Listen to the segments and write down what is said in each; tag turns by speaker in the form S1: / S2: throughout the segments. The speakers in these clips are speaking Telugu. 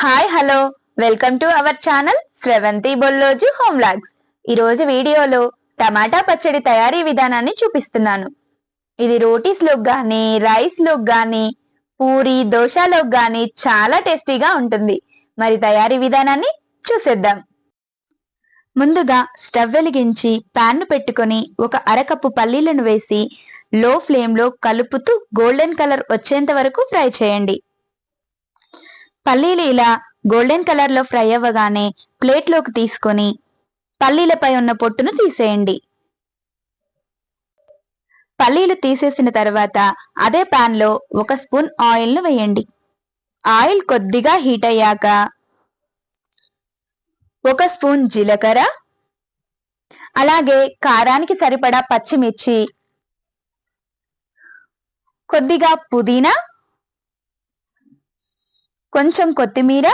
S1: Hi hello welcome to our channel Sravanthi Bolloju home logs ఈరోజు వీడియోలో టమాటా పచ్చడి తయారీ విధానాన్ని చూపిస్తున్నాను. ఇది రోటీస్లోకి కానీ రైస్లో కానీ పూరి దోశలోకి కానీ చాలా టేస్టీగా ఉంటుంది. మరి తయారీ విధానాన్ని చూసేద్దాం. ముందుగా స్టవ్ వెలిగించి ప్యాన్ను పెట్టుకొని ఒక అరకప్పు పల్లీలను వేసి లో ఫ్లేమ్లో కలుపుతూ గోల్డెన్ కలర్ వచ్చేంత వరకు ఫ్రై చేయండి. పల్లీలు ఇలా గోల్డెన్ కలర్లో ఫ్రై అవ్వగానే ప్లేట్లోకి తీసుకొని పల్లీలపై ఉన్న పొట్టును తీసేయండి. పల్లీలు తీసేసిన తర్వాత అదే పాన్లో ఒక స్పూన్ ఆయిల్ను వేయండి. ఆయిల్ కొద్దిగా హీట్ అయ్యాక ఒక స్పూన్ జీలకర్ర అలాగే కారానికి సరిపడా పచ్చిమిర్చి కొద్దిగా పుదీనా కొంచెం కొత్తిమీర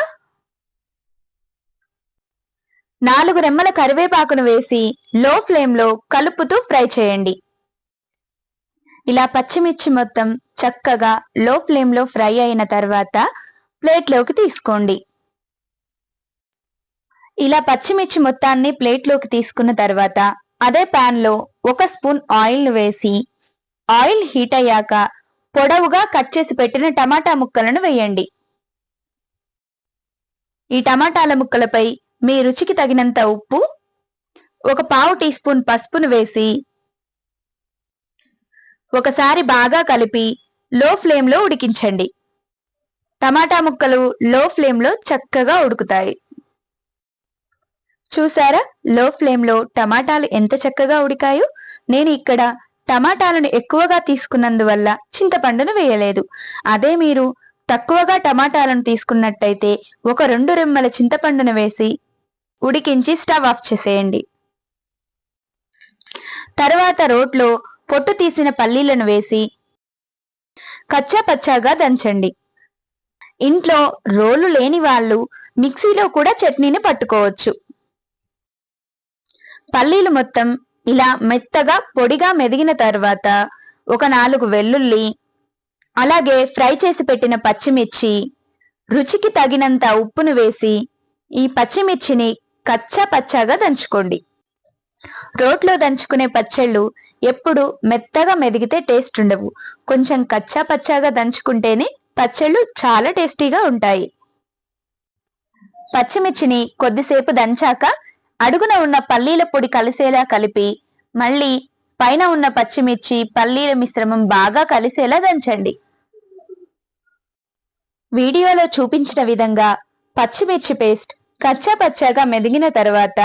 S1: నాలుగు రెమ్మల కరివేపాకును వేసి లో ఫ్లేమ్లో కలుపుతూ ఫ్రై చేయండి. ఇలా పచ్చిమిర్చి మొత్తం చక్కగా లో ఫ్లేమ్లో ఫ్రై అయిన తర్వాత ప్లేట్లోకి తీసుకోండి. ఇలా పచ్చిమిర్చి మొత్తాన్ని ప్లేట్లోకి తీసుకున్న తర్వాత అదే పాన్లో ఒక స్పూన్ ఆయిల్ను వేసి ఆయిల్ హీట్ అయ్యాక పొడవుగా కట్ చేసి పెట్టిన టమాటా ముక్కలను వేయండి. ఈ టమాటాల ముక్కలపై మీ రుచికి తగినంత ఉప్పు ఒక పావు టీ స్పూన్ పసుపును వేసి ఒకసారి బాగా కలిపి లో ఫ్లేమ్లో ఉడికించండి. టమాటా ముక్కలు లో ఫ్లేమ్లో చక్కగా ఉడుకుతాయి. చూసారా? లో ఫ్లేమ్లో టమాటాలు ఎంత చక్కగా ఉడికాయో? నేను ఇక్కడ టమాటాలను ఎక్కువగా తీసుకున్నందువల్ల చింతపండును వేయలేదు. అదే మీరు తక్కువగా టమాటాలను తీసుకున్నట్టయితే ఒక రెండు రెమ్మల చింతపండును వేసి ఉడికించి స్టవ్ ఆఫ్ చేసేయండి. తర్వాత రోట్లో పొట్టు తీసిన పల్లీలను వేసి కచ్చా పచ్చాగా దంచండి. ఇంట్లో రోలు లేని వాళ్ళు మిక్సీలో కూడా చట్నీని పట్టుకోవచ్చు. పల్లీలు మొత్తం ఇలా మెత్తగా పొడిగా మెదిగిన తర్వాత ఒక నాలుగు వెల్లుల్లి అలాగే ఫ్రై చేసి పెట్టిన పచ్చిమిర్చి రుచికి తగినంత ఉప్పును వేసి ఈ పచ్చిమిర్చిని కచ్చా పచ్చాగా దంచుకోండి. రోట్లో దంచుకునే పచ్చళ్ళు ఎప్పుడు మెత్తగా మెదిగితే టేస్ట్ ఉండవు. కొంచెం కచ్చా పచ్చాగా దంచుకుంటేనే పచ్చళ్ళు చాలా టేస్టీగా ఉంటాయి. పచ్చిమిర్చిని కొద్దిసేపు దంచాక అడుగున ఉన్న పల్లీల పొడి కలిసేలా కలిపి మళ్ళీ పైన ఉన్న పచ్చిమిర్చి పల్లీల మిశ్రమం బాగా కలిసేలా దంచండి. వీడియోలో చూపించిన విధంగా పచ్చిమిర్చి పేస్ట్ కచ్చా పచ్చాగా మెదిగిన తర్వాత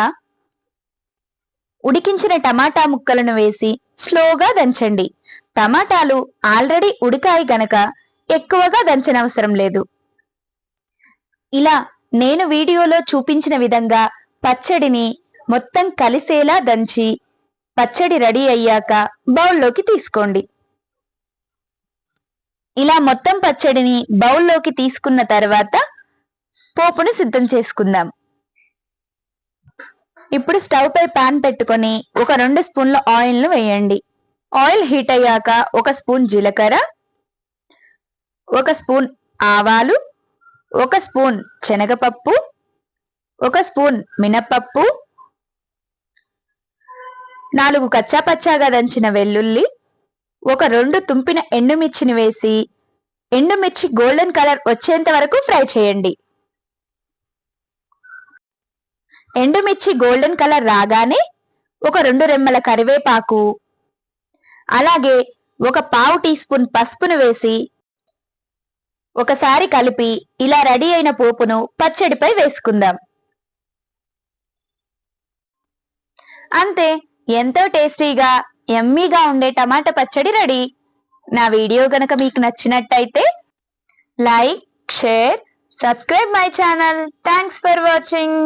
S1: ఉడికించిన టమాటా ముక్కలను వేసి స్లోగా దంచండి. టమాటాలు ఆల్రెడీ ఉడికాయి గనక ఎక్కువగా దంచనవసరం లేదు. ఇలా నేను వీడియోలో చూపించిన విధంగా పచ్చడిని మొత్తం కలిసేలా దంచి పచ్చడి రెడీ అయ్యాక బౌల్లోకి తీసుకోండి. ఇలా మొత్తం పచ్చడిని బౌల్లోకి తీసుకున్న తర్వాత పోపును సిద్ధం చేసుకుందాం. ఇప్పుడు స్టవ్ పై పాన్ పెట్టుకొని ఒక రెండు స్పూన్ల ఆయిల్ను వేయండి. ఆయిల్ హీట్ అయ్యాక ఒక స్పూన్ జీలకర్ర ఒక స్పూన్ ఆవాలు ఒక స్పూన్ శనగపప్పు ఒక స్పూన్ మినపప్పు నాలుగు కచ్చాపచ్చాగా దంచిన వెల్లుల్లి ఒక రెండు తుంపిన ఎండుమిర్చిని వేసి ఎండుమిర్చి గోల్డెన్ కలర్ వచ్చేంత వరకు ఫ్రై చేయండి. ఎండుమిర్చి గోల్డెన్ కలర్ రాగానే ఒక రెండు రెమ్మల కరివేపాకు అలాగే ఒక పావు టీ స్పూన్ పసుపును వేసి ఒకసారి కలిపి ఇలా రెడీ అయిన పోపును పచ్చడిపై వేసుకుందాం. అంతే. ఎంతో టేస్టీగా ఎమ్మీగా ఉండే టమాటా పచ్చడి రెడీ. నా వీడియో గనక మీకు నచ్చినట్టయితే like share subscribe my channel. Thanks for watching.